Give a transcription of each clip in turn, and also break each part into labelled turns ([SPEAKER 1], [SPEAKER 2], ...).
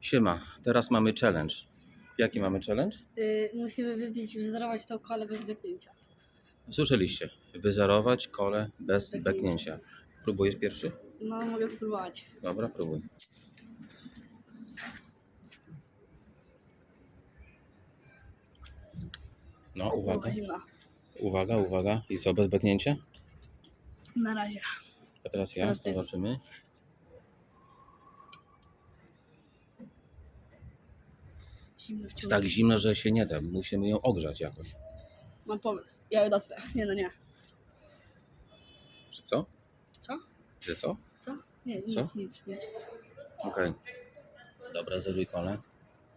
[SPEAKER 1] Siema, teraz mamy challenge. Jaki mamy challenge?
[SPEAKER 2] Y, musimy wypić, wyzerować tą kolę bez beknięcia.
[SPEAKER 1] Słyszeliście. Wyzerować kole bez
[SPEAKER 2] Beknięcia.
[SPEAKER 1] beknięcia. Próbujesz pierwszy?
[SPEAKER 2] No, mogę spróbować.
[SPEAKER 1] Dobra, próbuj. No, uwaga, uwaga, uwaga. I co, bez beknięcia?
[SPEAKER 2] Na razie.
[SPEAKER 1] A teraz ja,
[SPEAKER 2] Teraz ty.
[SPEAKER 1] zobaczymy.
[SPEAKER 2] Zimno wciąż.
[SPEAKER 1] Jest tak zimno, że się nie da. Musimy ją ogrzać jakoś.
[SPEAKER 2] Mam pomysł. Ja dotknę. Nie, no nie.
[SPEAKER 1] Czy co?
[SPEAKER 2] Co?
[SPEAKER 1] Że co?
[SPEAKER 2] Co? Nie, nic,
[SPEAKER 1] Co?
[SPEAKER 2] nic, nic.
[SPEAKER 1] Okej. Dobra, zeruj kole.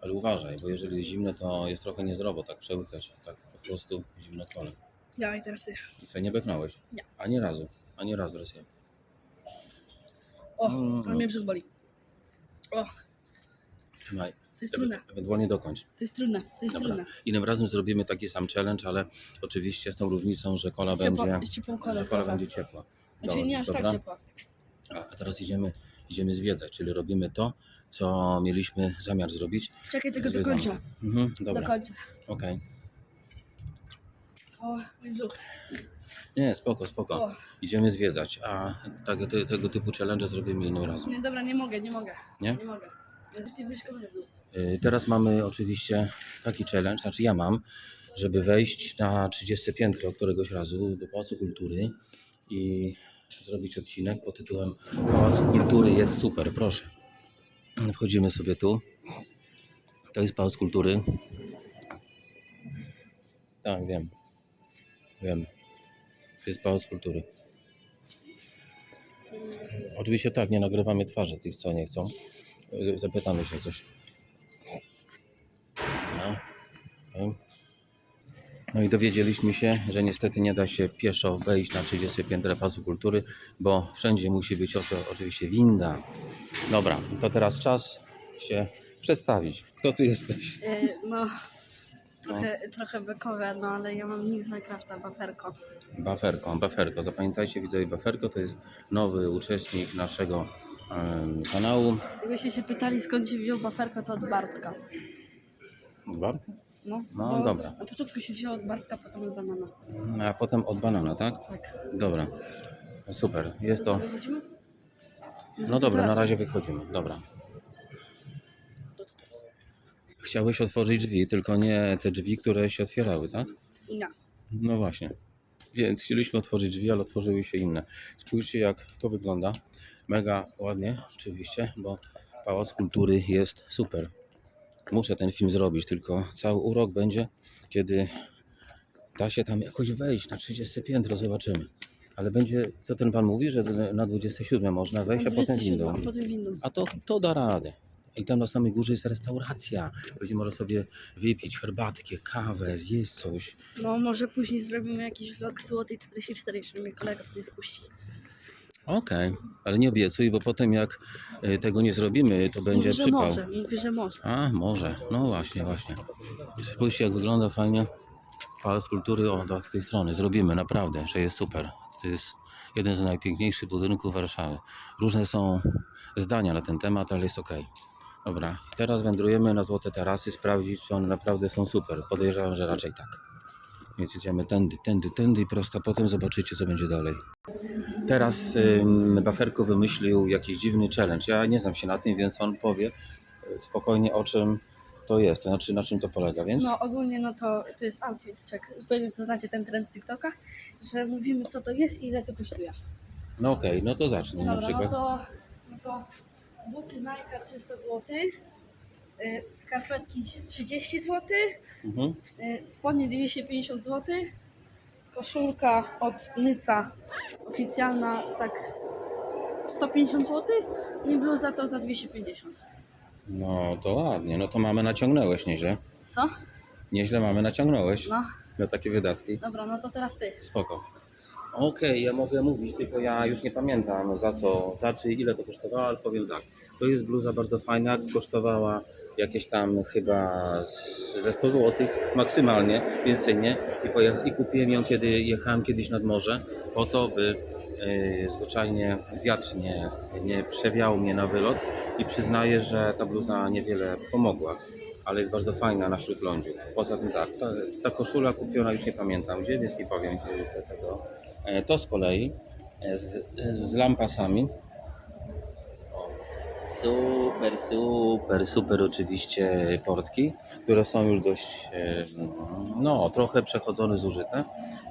[SPEAKER 1] Ale uważaj, bo jeżeli jest zimne, to jest trochę niezdrowo tak przełykać. Tak po prostu zimne kole.
[SPEAKER 2] Ja i teraz ty.
[SPEAKER 1] I co, nie beknąłeś?
[SPEAKER 2] Nie.
[SPEAKER 1] Ani razu. Ani razu Rosja.
[SPEAKER 2] O,
[SPEAKER 1] Mm,
[SPEAKER 2] a mnie brzuch boli. O,
[SPEAKER 1] Trzymaj.
[SPEAKER 2] To jest trudne.
[SPEAKER 1] Ewentualnie dokończ.
[SPEAKER 2] To jest trudne. To jest
[SPEAKER 1] Dobra.
[SPEAKER 2] trudne.
[SPEAKER 1] Innym razem zrobimy taki sam challenge, ale oczywiście z tą różnicą, że kola
[SPEAKER 2] Z ciepła-
[SPEAKER 1] będzie,
[SPEAKER 2] z ciepłą kolą
[SPEAKER 1] że kola będzie ciepła.
[SPEAKER 2] Znaczy nie aż tak ciepła.
[SPEAKER 1] A teraz idziemy, idziemy zwiedzać, czyli robimy to, co mieliśmy zamiar zrobić.
[SPEAKER 2] Czekaj, tego
[SPEAKER 1] Zwiedzamy.
[SPEAKER 2] dokończę.
[SPEAKER 1] Mhm, dobra,
[SPEAKER 2] Dokończę.
[SPEAKER 1] okej.
[SPEAKER 2] O, mój brzuch.
[SPEAKER 1] Nie, spoko, spoko.
[SPEAKER 2] O,
[SPEAKER 1] Idziemy zwiedzać, a tak, te, tego typu challenge zrobimy innym razem.
[SPEAKER 2] nie, dobra, nie mogę, nie mogę.
[SPEAKER 1] Nie?
[SPEAKER 2] Nie mogę. Ty wyszkolony był.
[SPEAKER 1] Y, Teraz mamy oczywiście taki challenge, znaczy ja mam, żeby wejść na 30 piętro któregoś razu do Pałacu Kultury i zrobić odcinek pod tytułem Pałac Kultury jest super, proszę. Wchodzimy sobie tu. To jest Pałac Kultury. Tak, wiem. Wiem. To jest Pałac Kultury. Oczywiście tak, nie nagrywamy twarzy tych, co nie chcą. Y, Zapytamy się coś. No i dowiedzieliśmy się, że niestety nie da się pieszo wejść na 30 piętro Pałacu Kultury, bo wszędzie musi być oczywiście winda. Dobra, to teraz czas się przedstawić. Kto ty jesteś?
[SPEAKER 2] E, no, trochę, trochę bekowe, no ale ja mam nick z Minecrafta, baferko.
[SPEAKER 1] Baferko, Baferko. Zapamiętajcie widzowie, Baferko to jest nowy uczestnik naszego kanału.
[SPEAKER 2] Jakbyście się pytali skąd się wziął baferko, to od Bartka.
[SPEAKER 1] Bartek?
[SPEAKER 2] No,
[SPEAKER 1] No,
[SPEAKER 2] bo
[SPEAKER 1] dobra.
[SPEAKER 2] Na początku się wzięło od Bartka, potem od banana.
[SPEAKER 1] A potem od banana, tak?
[SPEAKER 2] Tak.
[SPEAKER 1] Dobra. Super. Jest to.
[SPEAKER 2] wychodzimy?
[SPEAKER 1] No dobra, na razie wychodzimy. Dobra.
[SPEAKER 2] To, to teraz.
[SPEAKER 1] Chciałeś otworzyć drzwi, tylko nie te drzwi, które się otwierały, tak?
[SPEAKER 2] Nie.
[SPEAKER 1] No właśnie. Więc chcieliśmy otworzyć drzwi, ale otworzyły się inne. Spójrzcie, jak to wygląda. Mega ładnie, oczywiście, bo Pałac Kultury jest super. Muszę ten film zrobić, tylko cały urok będzie, kiedy da się tam jakoś wejść na 30 piętro, zobaczymy. Ale będzie, co ten pan mówi, że na 27 można wejść, a potem
[SPEAKER 2] 27,
[SPEAKER 1] windą.
[SPEAKER 2] A
[SPEAKER 1] to, to da radę. I tam na samej górze jest restauracja. Będzie można sobie wypić herbatkę, kawę, zjeść coś.
[SPEAKER 2] No może później zrobimy jakiś vlog z Złotej 44, jeżeli mnie kolega w tym wpuści.
[SPEAKER 1] Okej, ale nie obiecuj, bo potem jak y, tego nie zrobimy, to będzie
[SPEAKER 2] Mówi, że
[SPEAKER 1] przypał.
[SPEAKER 2] może, mówi, że może.
[SPEAKER 1] A, może. No właśnie, właśnie. Spójrzcie, jak wygląda fajnie Pałac Kultury. O, tak, z tej strony. Zrobimy, naprawdę, że jest super. To jest jeden z najpiękniejszych budynków Warszawy. Różne są zdania na ten temat, ale jest ok. Dobra, teraz wędrujemy na Złote Tarasy, sprawdzić, czy one naprawdę są super. Podejrzewam, że raczej tak. Więc idziemy tędy, tędy, tędy i prosto, potem zobaczycie, co będzie dalej. Teraz ym, Baferko wymyślił jakiś dziwny challenge. Ja nie znam się na tym, więc on powie y, spokojnie o czym to jest, to znaczy na czym to polega, więc
[SPEAKER 2] No ogólnie no to, to jest outfit check. Pewnie to znacie ten trend z TikToka, że mówimy co to jest i ile to kosztuje.
[SPEAKER 1] no okej, no to zacznij na
[SPEAKER 2] Dobra, no
[SPEAKER 1] przykład.
[SPEAKER 2] to, no to buty Nike 300 zł, y, skarpetki z 30 zł,
[SPEAKER 1] Mhm.
[SPEAKER 2] y, spodnie 250 zł, koszulka od Nyca oficjalna tak 150 zł i bluza to za 250.
[SPEAKER 1] No to ładnie, no to mamy naciągnąłeś nieźle.
[SPEAKER 2] Co?
[SPEAKER 1] Nieźle mamy naciągnąłeś
[SPEAKER 2] No,
[SPEAKER 1] na takie wydatki.
[SPEAKER 2] dobra, no to teraz ty.
[SPEAKER 1] Spoko. Okej, ja mogę mówić, tylko ja już nie pamiętam za co, za czy ile to kosztowało, ale powiem tak. To jest bluza bardzo fajna, kosztowała jakieś tam chyba ze 100 zł maksymalnie, więcej nie. I, I kupiłem ją, kiedy jechałem kiedyś nad morze, po to, by Yy, zwyczajnie wiatr nie, nie przewiał mnie na wylot i przyznaję, że ta bluza niewiele pomogła, ale jest bardzo fajna na śródlądziu. Poza tym tak, ta, ta koszula kupiona już nie pamiętam gdzie, więc nie powiem te- tego. E, To z kolei e, z, z lampasami. Super, super, super oczywiście portki, które są już dość, no trochę przechodzone, zużyte.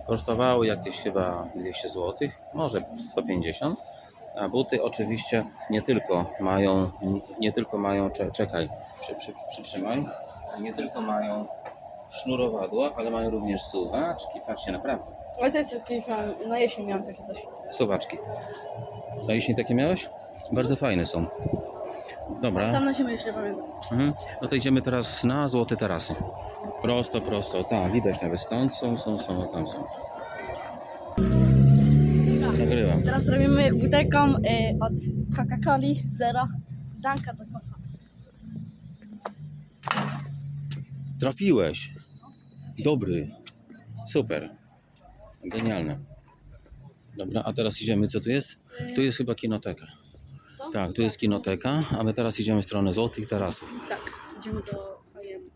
[SPEAKER 1] Kosztowały jakieś chyba 200 zł, może 150. A buty oczywiście nie tylko mają, nie tylko mają, cze- czekaj, przy, przy, przytrzymaj, nie tylko mają sznurowadła, ale mają również suwaczki, patrzcie naprawdę,
[SPEAKER 2] Ale też kiedyś miałem, na jesień miałem takie coś.
[SPEAKER 1] suwaczki. Na jesień takie miałeś? Bardzo fajne są. Dobra.
[SPEAKER 2] Zimę jeszcze pamiętam.
[SPEAKER 1] Mhm. No to idziemy teraz na złote tarasy. Prosto, prosto. Tak, widać nawet stąd są, są, są, tam są. Nagrywam.
[SPEAKER 2] Teraz robimy butelką y, od Coca-Coli Zero. Danka do kosa.
[SPEAKER 1] Trafiłeś. Dobry. Super. Genialne. Dobra, a teraz idziemy, co tu jest? Tu jest chyba kinoteka.
[SPEAKER 2] Co?
[SPEAKER 1] Tak, tu jest kinoteka, a my teraz idziemy w stronę złotych tarasów.
[SPEAKER 2] Tak, idziemy do...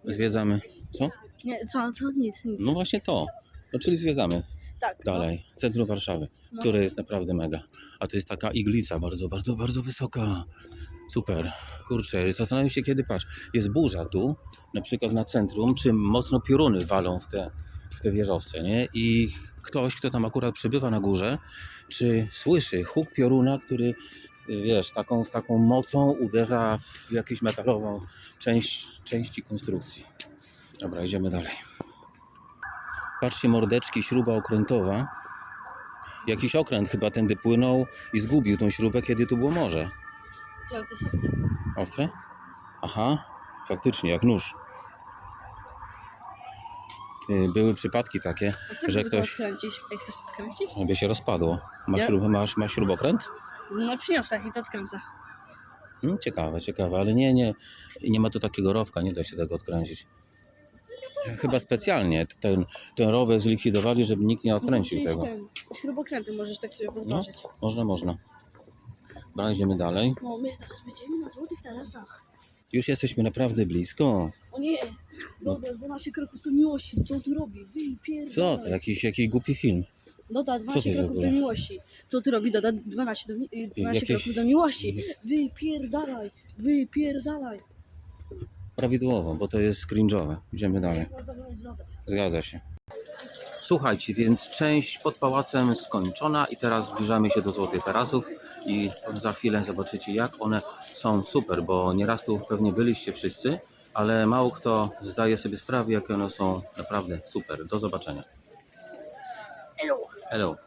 [SPEAKER 1] Zwiedzamy. Co?
[SPEAKER 2] Nie, co, co? Nic, nic.
[SPEAKER 1] No właśnie to. No czyli zwiedzamy.
[SPEAKER 2] tak.
[SPEAKER 1] dalej, centrum Warszawy,
[SPEAKER 2] No.
[SPEAKER 1] które jest naprawdę mega. A to jest taka iglica bardzo, bardzo, bardzo wysoka. Super. Kurczę, zastanawiam się kiedy, patrz, jest burza tu, na przykład na centrum, czy mocno pioruny walą w te, w te wieżowce, nie? I ktoś, kto tam akurat przebywa na górze, czy słyszy huk pioruna, który, wiesz, taką, z taką mocą uderza w jakąś metalową część, części konstrukcji. Dobra, idziemy dalej. Patrzcie, mordeczki, śruba okrętowa. Jakiś okręt chyba tędy płynął i zgubił tą śrubę, kiedy tu było morze.
[SPEAKER 2] Ale to jest ostre.
[SPEAKER 1] Ostre? Aha, faktycznie, jak nóż. Y, Były przypadki takie,
[SPEAKER 2] A co
[SPEAKER 1] Że ktoś-
[SPEAKER 2] odkręcić? Jak chcesz to odkręcić?
[SPEAKER 1] żeby się rozpadło.
[SPEAKER 2] Nie.
[SPEAKER 1] śrub, masz, masz śrubokręt?
[SPEAKER 2] No przyniosę i to odkręcę.
[SPEAKER 1] No, ciekawe, ciekawe, ale nie, nie, nie ma tu takiego rowka, nie da się tego odkręcić. Chyba specjalnie ten, ten rowek zlikwidowali, żeby nikt nie odkręcił tego.
[SPEAKER 2] ten Śrubokręty możesz tak sobie podłożyć.
[SPEAKER 1] Można, można. Dobra, idziemy dalej.
[SPEAKER 2] No, my zaraz będziemy na złotych tarasach.
[SPEAKER 1] Już jesteśmy naprawdę blisko.
[SPEAKER 2] O nie! Dobra, 12 kroków do miłości. Co tu robi? Wypierdalaj.
[SPEAKER 1] Co to? Jakiś, jakiś głupi film.
[SPEAKER 2] Doda
[SPEAKER 1] Co
[SPEAKER 2] 12
[SPEAKER 1] to jest w
[SPEAKER 2] kroków
[SPEAKER 1] ogóle?
[SPEAKER 2] do miłości. Co ty robi? Doda 12, do, mi- y, 12
[SPEAKER 1] Jakieś-
[SPEAKER 2] kroków do miłości. Wypierdalaj! Wypierdalaj!
[SPEAKER 1] Prawidłowo, bo to jest cringe'owe. Idziemy dalej.
[SPEAKER 2] Jak można wyjąć Dodę?
[SPEAKER 1] Zgadza się. Słuchajcie, więc część pod pałacem skończona i teraz zbliżamy się do Złotych Tarasów i za chwilę zobaczycie jak one są super, bo nieraz tu pewnie byliście wszyscy, ale mało kto zdaje sobie sprawę jakie one są naprawdę super. Do zobaczenia. Hello.